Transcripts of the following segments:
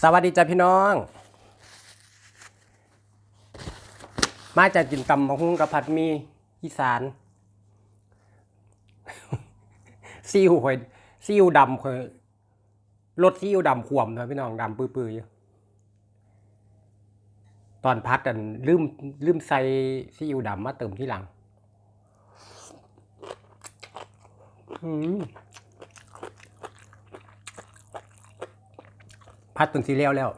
สวัสดีจ้าพี่น้อง มาจากกินตำมะฮุ้งกับผัดมีอีสานซีอิ๊วหอยซีอิ๊วดำคอยรสซีอิ๊วดำขวมนะพี่น้องดำปื้อๆอยู่ตอนพัดอันลืมลืมใส่ซีอิ๊วดำมาเติมที่หลัง อืม พัดจนสีเลี้ยวแล้ว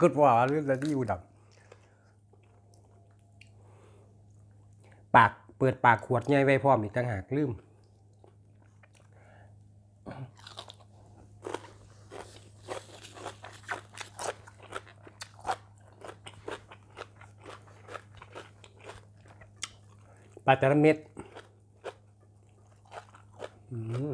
คือว่าเรื่องที่อยู่ดับปากเปิดปากขวดใหญ่ไว้พร้อมอีกต่างหากลืมปลาต่ละเม็ดอืม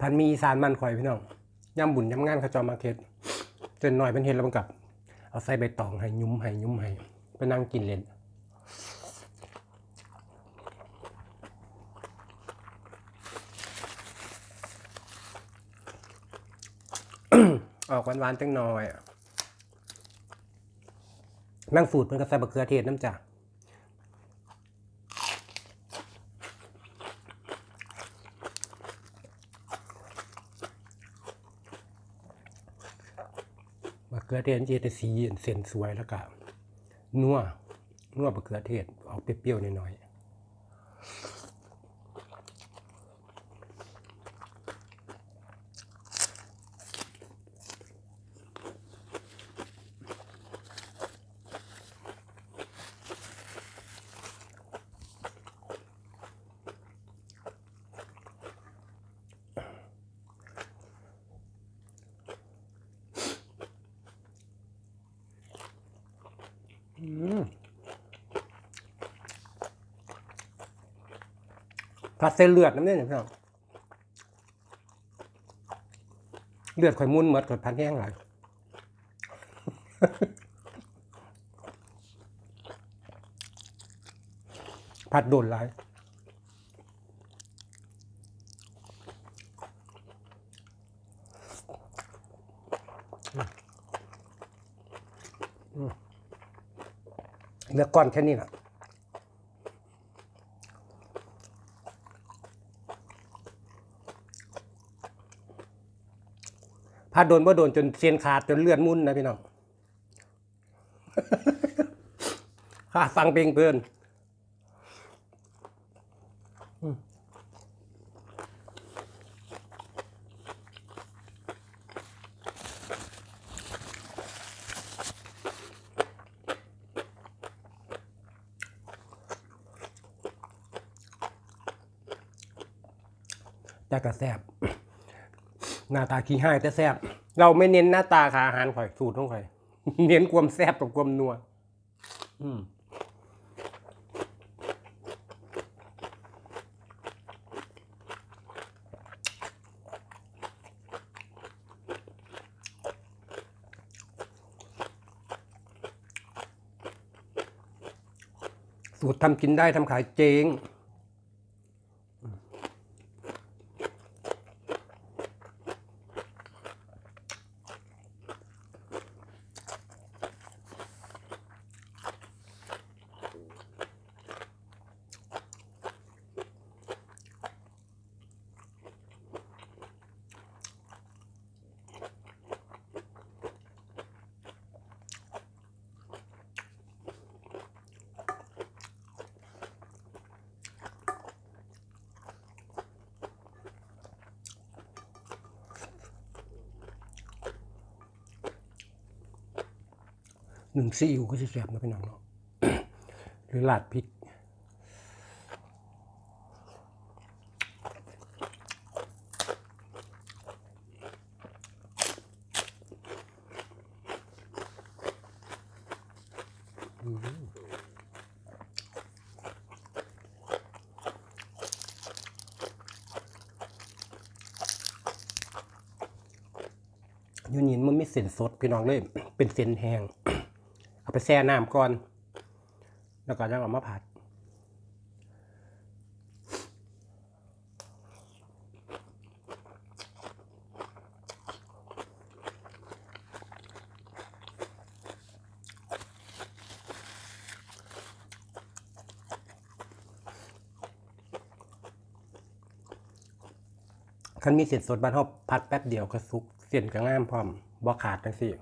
พันมีอีสานมันข่อยพี่น้องย่ำบุญย่ำงานเขาจอมาเก็ตจนหน่อยเป็นเห็นแล้วมันกลับ เอาใส่ใบตองให้ยุ้มให้ยุ้มให้ไปนั่งกินเล่นออกหวานๆจังหน่อยแมงสูตรมันก็ใส่บะเขือเทศน้ำจ่า ขือเทศเจะสีเส้นสวยแล้วก็นัวนัวมะเขือเทศออกเปรี้ยวๆหน่อยๆ ส้นเลือดน้ำเนี่ยพี่น้องเลือดข่อยมุนเหมือนกับพันแห้งหลายผัดโดนหลายเลือก้อนแค่นี้แหละ พาโดนว่าโดนจนเซียนขาดจนเลือดมุนนะพี่น้องข้าฟังเพลงเพลินอืมแต่ก็แซบ หน้าตาขี้ห้ายแต่แซบเราไม่เน้นหน้าตาขาอาหารข่อยสูตรของข่อย เน้นความแซบกับความนัวอืมสูตรทำกินได้ทำขายเจง หนึ่งซีอิ๊วก็จะแซ่บนะพี่น้องเนาะหรือลาดพริกยูนินมันไม่เส้นสดพี่น้องเลย เป็นเส้นแห้ง เอาไปแช่น้ำก่อน แล้วก็จะเอามาผัด คันมีเส้นสดบ้านเฮาผัดแป๊บเดียวก็สุกเส้นก็งามพร้อมบ่ขาดจังซี่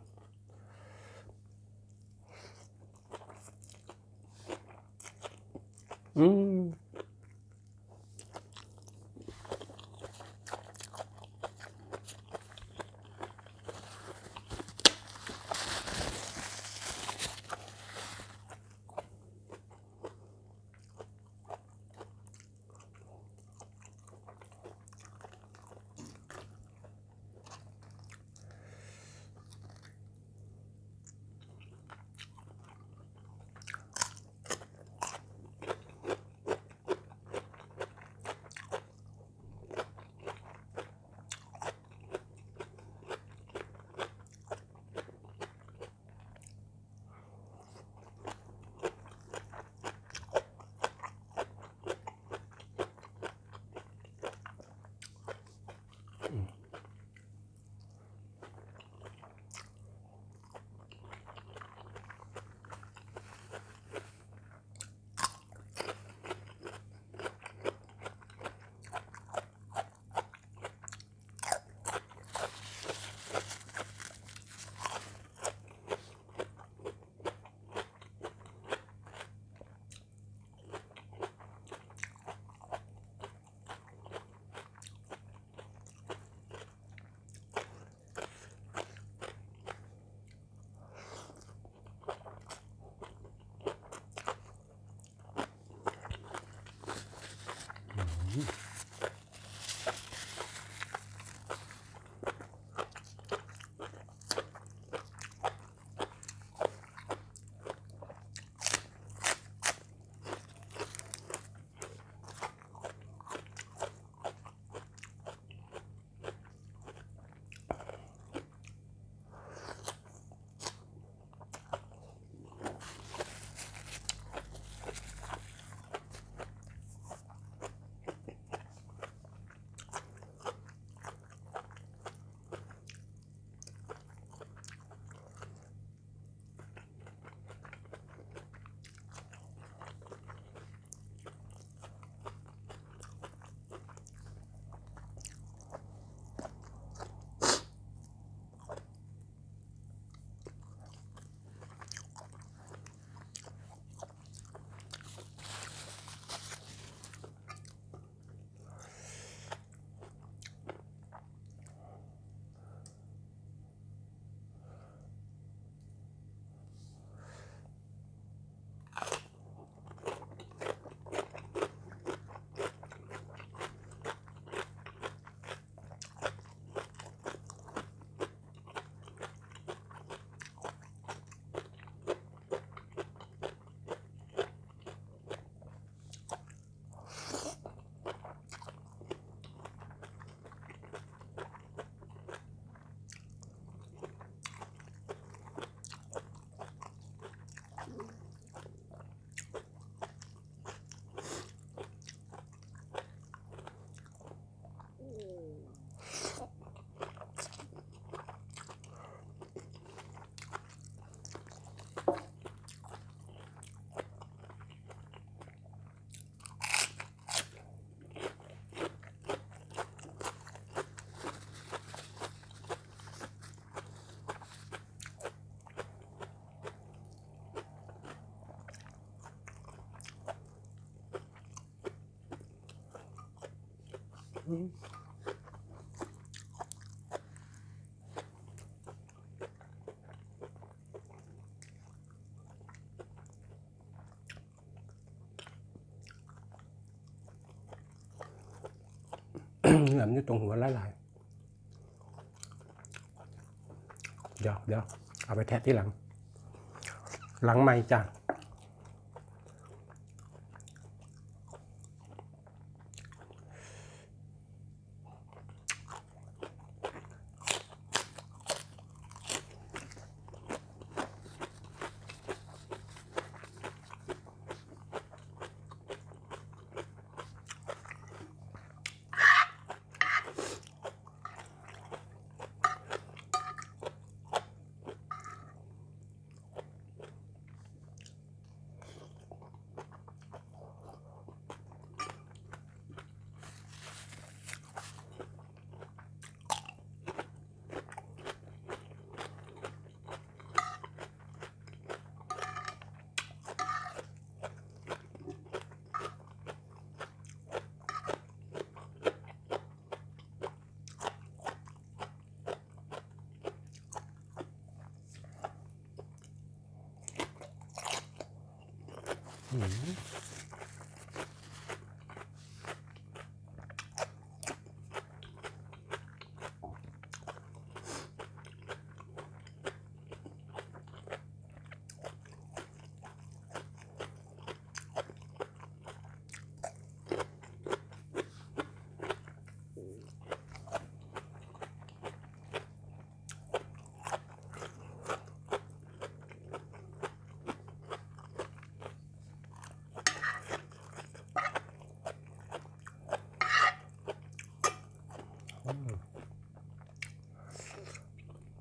นี้แหลมอยู่ตรงหัวหลายๆเดี๋ยวเดี๋ยวเอาไปแทะที่หลัง หลังใหม่จ้ะ 嗯。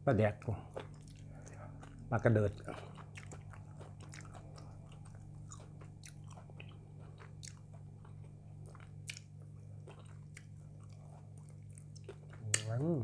ปลาแดกปลากระเดิดอืม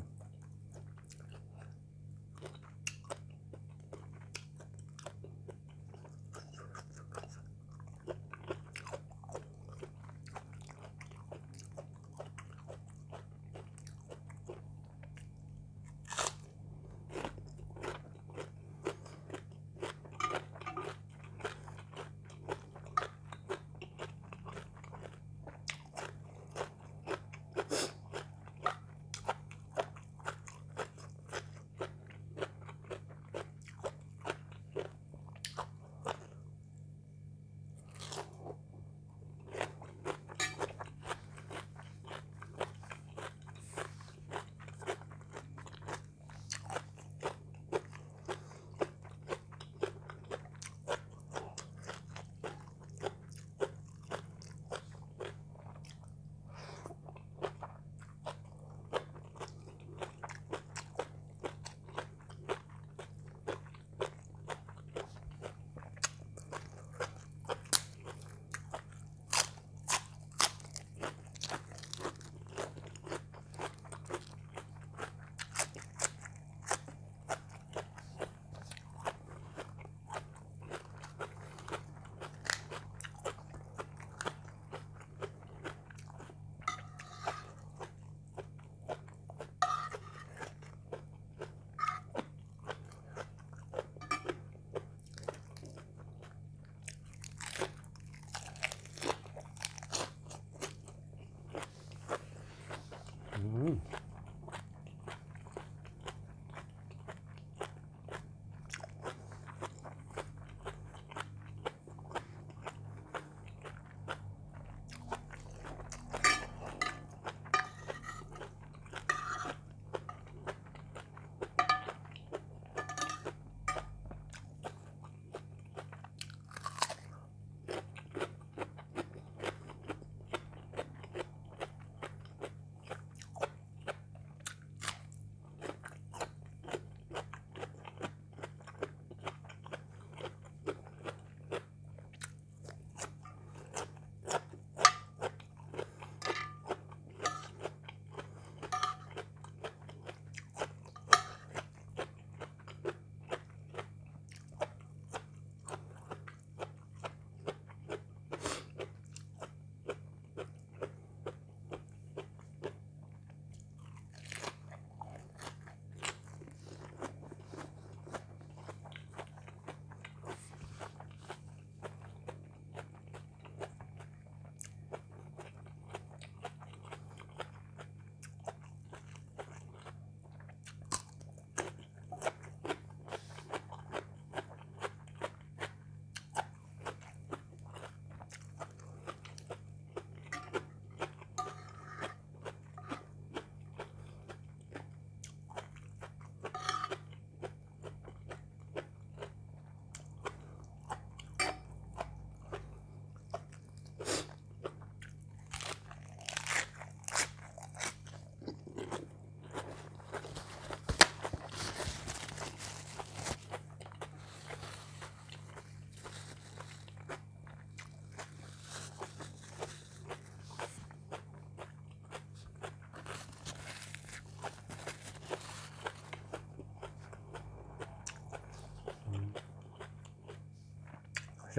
แ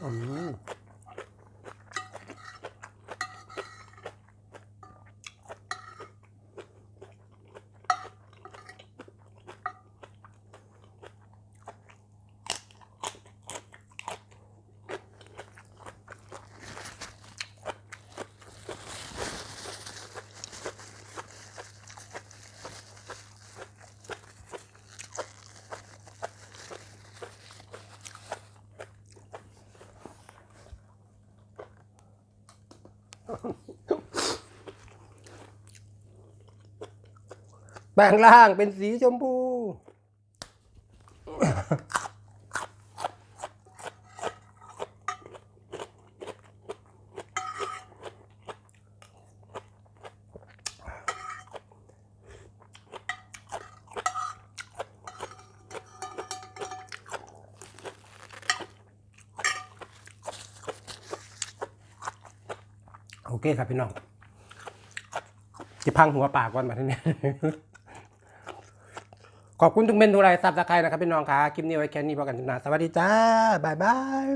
ซ่ แปลงร่างเป็นสีชมพู เคครับพี่น้องจะพังหัวปากก่อนมาทีนี้ขอบคุณทุกเมนทุกไลน์ซับสไครต์นะครับพี่น้องครับคลิปนี้ไว้แค่นี้พอกันนะสวัสดีจ้าบ๊ายบาย